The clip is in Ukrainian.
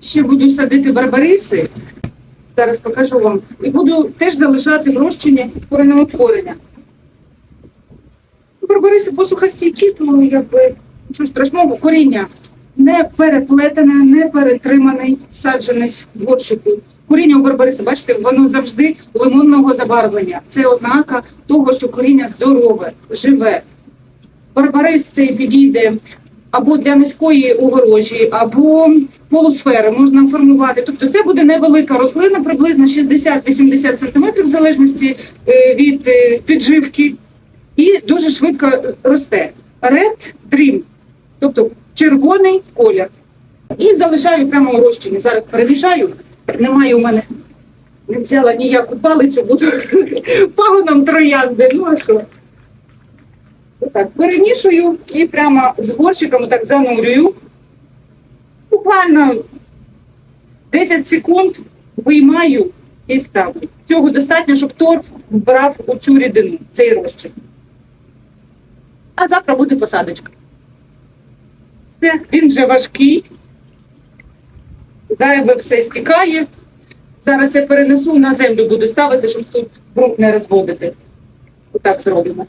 ще буду садити барбариси. Зараз покажу вам. І буду теж залишати в розчині коренеутворення. Барбариси посухостійкі, тому якби нічого страшного, коріння не переплетене, не перетриманий, саджений в горщику. Коріння у барбариса, бачите, воно завжди лимонного забарвлення. Це ознака того, що коріння здорове, живе. Барбарис цей підійде або для низької огорожі, або полусфери можна формувати. Тобто це буде невелика рослина, приблизно 60-80 см, в залежності е, від е, підживки, і дуже швидко росте. Red Dream, тобто червоний колір. І залишаю прямо у розчині. Зараз перемішаю. Немає у мене, не взяла ніяку палицю, буду пагоном троянди. Ну а що? Так, перемішую і прямо з горщиком так занурюю. Буквально 10 секунд виймаю і ставлю. Цього достатньо, щоб торф вбрав у цю рідину, цей розчин. А завтра буде посадочка. Все, він вже важкий. Зайве все стікає. Зараз я перенесу на землю, буду ставити, щоб тут ґрунт не розводити. Отак зробимо.